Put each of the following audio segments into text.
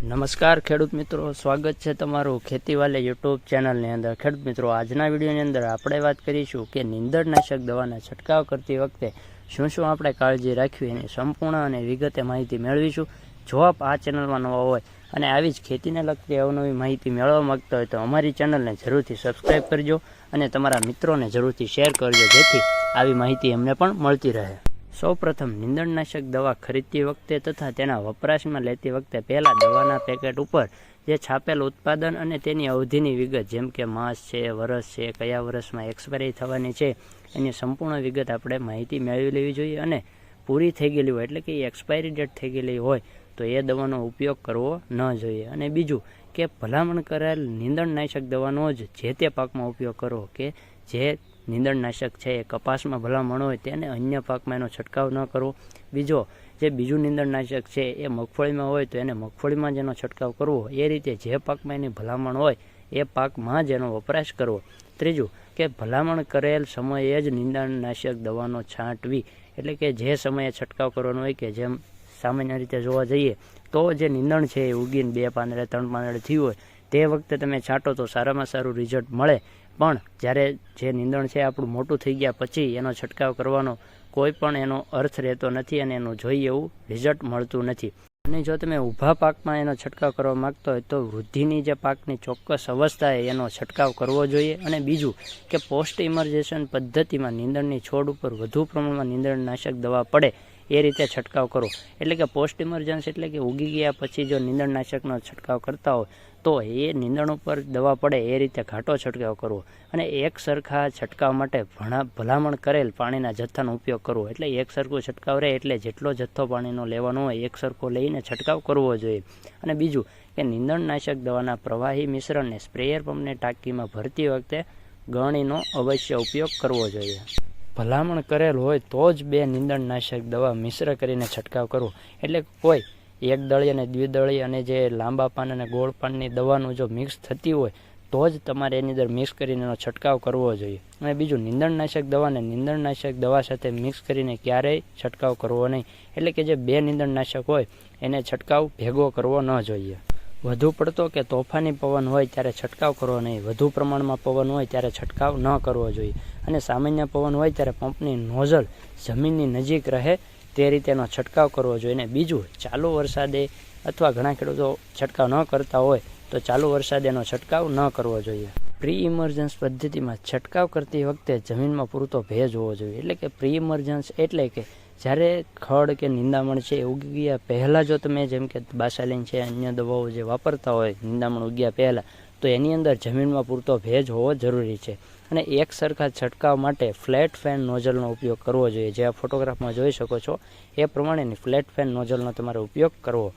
નમસ્કાર ખેડૂત મિત્રો, સ્વાગત છે તમારું ખેતીવાલે યુટ્યુબ ચેનલની અંદર. ખેડૂત મિત્રો, આજના વિડીયોની અંદર આપણે વાત કરીશું કે નીંદણનાશક દવાના છંટકાવ કરતી વખતે શું શું આપણે કાળજી રાખવી એની સંપૂર્ણ અને વિગતે માહિતી મેળવીશું. જો આપ આ ચેનલમાં નવા હોય અને આવી જ ખેતીને લગતી અવનવી માહિતી મેળવવા માગતા હોય તો અમારી ચેનલને જરૂરથી સબસ્ક્રાઈબ કરજો અને તમારા મિત્રોને જરૂરથી શેર કરજો જેથી આવી માહિતી એમને પણ મળતી રહે. સૌપ્રથમ નીંદણનાશક દવા ખરીદતી વખતે તથા તેના વપરાશમાં લેતી વખતે પહેલાં દવાના પેકેટ ઉપર જે છાપેલ ઉત્પાદન અને તેની અવધિની વિગત, જેમ કે માસ છે, વરસ છે, કયા વર્ષમાં એક્સપાયરી થવાની છે, એની સંપૂર્ણ વિગત આપણે માહિતી મેળવી લેવી જોઈએ અને પૂરી થઈ ગયેલી હોય, એટલે કે એક્સપાયરી ડેટ થઈ ગયેલી હોય, તો એ દવાનો ઉપયોગ કરવો ન જોઈએ. અને બીજું કે ભલામણ કરાયેલ નીંદણનાશક દવાનો જ જે તે પાકમાં ઉપયોગ કરવો કે જે નીંદણનાશક છે, એ કપાસમાં ભલામણ હોય તેને અન્ય પાકમાં એનો છંટકાવ ન કરવો. બીજો, જે બીજું નીંદણનાશક છે, એ મગફળીમાં હોય તો એને મગફળીમાં જ એનો છંટકાવ કરવો. એ રીતે જે પાકમાં એની ભલામણ હોય, એ પાકમાં જ એનો વપરાશ કરવો. ત્રીજું, કે ભલામણ કરેલ સમયે જ નીંદણનાશક દવાનો છાંટવી. એટલે કે જે સમયે છંટકાવ કરવાનો હોય કે જેમ સામાન્ય રીતે જોવા જઈએ, તો જે નીંદણ છે એ ઉગીને બે પાંદડે, ત્રણ પાંદડે થયું હોય, તે વખતે તમે છાંટો તો સારામાં સારું રિઝલ્ટ મળે. પણ જ્યારે જે નીંદણ છે આપણું મોટું થઈ ગયા પછી એનો છંટકાવ કરવાનો કોઈ પણ એનો અર્થ રહેતો નથી અને એનું જોઈએ એવું રિઝલ્ટ મળતું નથી. અને જો તમે ઊભા પાકમાં એનો છંટકાવ કરવા માંગતો હોય તો વૃદ્ધિની જે પાકની ચોક્કસ અવસ્થાએ એનો છંટકાવ કરવો જોઈએ. અને બીજું કે પોસ્ટ ઇમર્જેશન પદ્ધતિમાં નીંદણની છોડ ઉપર વધુ પ્રમાણમાં નીંદણનાશક દવા પડે એ રીતે છંટકાવ કરો. એટલે કે પોસ્ટ ઇમરજન્સ એટલે કે ઉગી ગયા પછી જો નીંદણનાશકનો છંટકાવ કરતા હોય, તો એ નીંદણ ઉપર દવા પડે એ રીતે ઘાટો છંટકાવ કરવો. અને એક સરખા છંટકાવ માટે ભણા, ભલામણ કરેલ પાણીના જથ્થાનો ઉપયોગ કરવો. એટલે એક સરખું છંટકાવ રહે એટલે જેટલો જથ્થો પાણીનો લેવાનો હોય, એક સરખો લઈને છંટકાવ કરવો જોઈએ. અને બીજું કે નીંદણનાશક દવાના પ્રવાહી મિશ્રણને સ્પ્રેયર પંપની ટાંકીમાં ભરતી વખતે ગણીનો અવશ્ય ઉપયોગ કરવો જોઈએ. ભલામણ કરેલ હોય તો જ બે નીંદણનાશક દવા મિશ્ર કરીને છંટકાવ કરવો. એટલે કોઈ એક દળી અને દ્વિદળી અને જે લાંબા પાન અને ગોળ પાનની દવાનું જો મિક્સ થતી હોય, તો જ તમારે એની અંદર મિક્સ કરીને એનો છંટકાવ કરવો જોઈએ. અને બીજું, નીંદણનાશક દવાને નીંદણનાશક દવા સાથે મિક્સ કરીને ક્યારેય છંટકાવ કરવો નહીં. એટલે કે જે બે નીંદણનાશક હોય, એને છંટકાવ ભેગો કરવો ન જોઈએ. વધુ પડતો કે તોફાની પવન હોય ત્યારે છંટકાવ કરવો નહીં. વધુ પ્રમાણમાં પવન હોય ત્યારે છંટકાવ ન કરવો જોઈએ. અને સામાન્ય પવન હોય ત્યારે પંપની નોઝલ જમીનની નજીક રહે તે રીતેનો છંટકાવ કરવો જોઈએ. અને બીજું, ચાલુ વરસાદે અથવા ઘણા ખેડૂતો છંટકાવ ન કરતા હોય તો ચાલુ વરસાદેનો છંટકાવ ન કરવો જોઈએ. પ્રી ઇમર્જન્સ પદ્ધતિમાં છંટકાવ કરતી વખતે જમીનમાં પૂરતો ભેજ હોવો જોઈએ. એટલે કે પ્રી ઇમર્જન્સ એટલે કે જ્યારે ખડ કે નિંદામણ છે એ ઉગી ગયા, પહેલાં જો તમે જેમ કે બાસાલીન છે, અન્ય દવાઓ જે વાપરતા હોય, નિંદામણ ઉગ્યા પહેલાં, તો એની અંદર જમીનમાં પૂરતો ભેજ હોવો જરૂરી છે. અને એક સરખા છંટકાવ માટે ફ્લેટ ફેન નોઝલનો ઉપયોગ કરવો જોઈએ. જે આ ફોટોગ્રાફમાં જોઈ શકો છો, એ પ્રમાણેની ફ્લેટ ફેન નોઝલનો તમારે ઉપયોગ કરવો.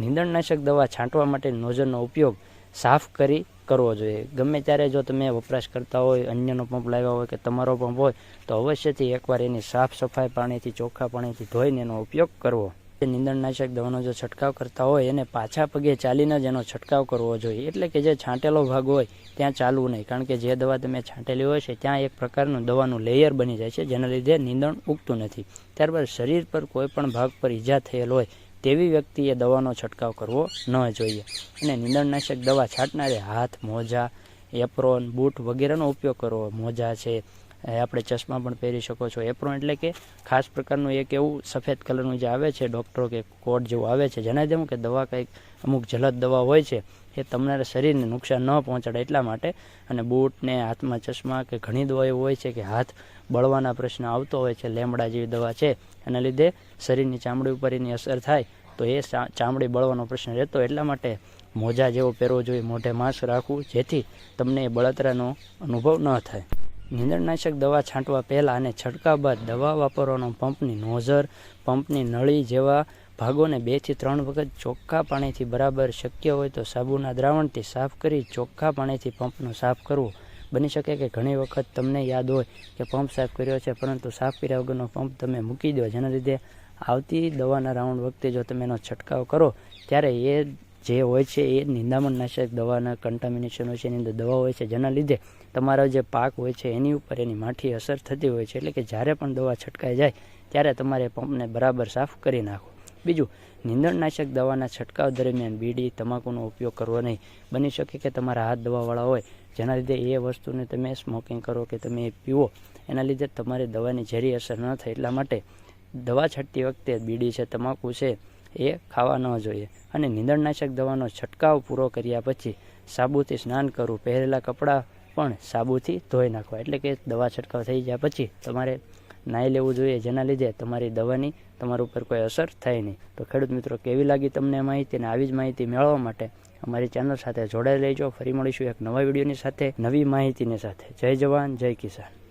નીંદણનાશક દવા છાંટવા માટે નોઝલનો ઉપયોગ સાફ કરી કરવો જોઈએ. ગમે ત્યારે જો તમે વપરાશ કરતા હોય, અન્યનો પંપ લાવ્યા હોય કે તમારો પંપ હોય, તો અવશ્યથી એકવાર એની સાફ સફાઈ પાણીથી, ચોખ્ખા પાણીથી ધોઈને એનો ઉપયોગ કરવો. નીંદણનાશક દવાનો જો છંટકાવ કરતા હોય, એને પાછા પગે ચાલીને જ એનો છંટકાવ કરવો જોઈએ. એટલે કે જે છાંટેલો ભાગ હોય, ત્યાં ચાલવું નહીં. કારણ કે જે દવા તમે છાંટેલી હોય છે, ત્યાં એક પ્રકારનું દવાનું લેયર બની જાય છે, જેના લીધે નીંદણ ઉગતું નથી. ત્યારબાદ શરીર પર કોઈ પણ ભાગ પર ઈજા થયેલ હોય તેવી વ્યક્તિએ દવાનો છંટકાવ કરવો ન જોઈએ. અને નીંદણનાશક દવા છાંટનારે હાથ, મોજા, એપ્રોન, બૂટ વગેરેનો ઉપયોગ કરવો. મોજા છે આપણે ચશ્મા પણ પહેરી શકો છો. એપ્રોન એટલે કે ખાસ પ્રકારનું એક એવું સફેદ કલરનું જે આવે છે ડૉક્ટરો કે કોટ જેવું આવે છે, જેના જેવું કે દવા કંઈક અમુક જલદ દવા હોય છે, એ તમારા શરીરને નુકસાન ન પહોંચાડે એટલા માટે અને બૂટને હાથમાં ચશ્મા કે ઘણી દવા એવું હોય છે કે હાથ બળવાના પ્રશ્ન આવતો હોય છે, લેમડા જેવી દવા છે, એના લીધે શરીરની ચામડી ઉપર એની અસર થાય, તો એ ચામડી બળવાનો પ્રશ્ન રહેતો. એટલા માટે મોજા જેવો પહેરવો જોઈએ, મોઢે માસ્ક રાખવું, જેથી તમને એ બળતરાનો અનુભવ ન થાય. નીંદણનાશક દવા છાંટવા પહેલાં અને છંટકાવ બાદ દવા વાપરવાનો પંપની નોઝર, પંપની નળી જેવા ભાગોને બેથી ત્રણ વખત ચોખ્ખા પાણીથી બરાબર શક્ય હોય તો સાબુના દ્રાવણથી સાફ કરી ચોખ્ખા પાણીથી પંપનો સાફ કરવો. બની શકે કે ઘણી વખત તમને યાદ હોય કે પંપ સાફ કર્યો છે, પરંતુ સાફ કર્યા વગરનો પંપ તમે મૂકી દો. જેના લીધે આવતી દવાના રાઉન્ડ વખતે જો તમે એનો છંટકાવ કરો, ત્યારે એ જે હોય છે એ નિંદામણનાશક દવાના કન્ટામિનેશન હોય છે, એની અંદર દવા હોય છે, જેના લીધે તમારો જે પાક હોય છે, એની ઉપર એની માઠી અસર થતી હોય છે. એટલે કે જ્યારે પણ દવા છંટકાઈ જાય, ત્યારે તમારે પંપને બરાબર સાફ કરી નાખો. બીજું, નીંદણનાશક દવાના છંટકાવ દરમિયાન બીડી, તમાકુનો ઉપયોગ કરવો નહીં. બની શકે કે તમારા હાથ દવાવાળા હોય, જેના લીધે એ વસ્તુને તમે સ્મોકિંગ કરો કે તમે એ પીવો, એના લીધે તમારી દવાની ઝેરી અસર ન થાય. એટલા માટે દવા છાંટતી વખતે બીડી છે, તમાકુ છે એ ખાવા ન જોઈએ. અને નીંદણનાશક દવાનો છંટકાવ પૂરો કર્યા પછી સાબુથી સ્નાન કરવું પહેરેલા કપડાં પણ સાબુથી ધોઈ નાખવા. એટલે કે દવા છંટકાવ થઈ ગયા પછી તમારે નાહી લેવું જોઈએ. જેના લીધે તમારી દવાની તમારા ઉપર કોઈ અસર થાય નહીં. તો ખેડૂત મિત્રો, કેવી લાગી તમને માહિતી? અને આવી જ માહિતી મેળવવા માટે અમારી ચેનલ સાથે જોડાઈ લેજો. ફરી મળીશું એક નવા વિડીયોની સાથે, નવી માહિતીની સાથે. જય જવાન, જય કિસાન.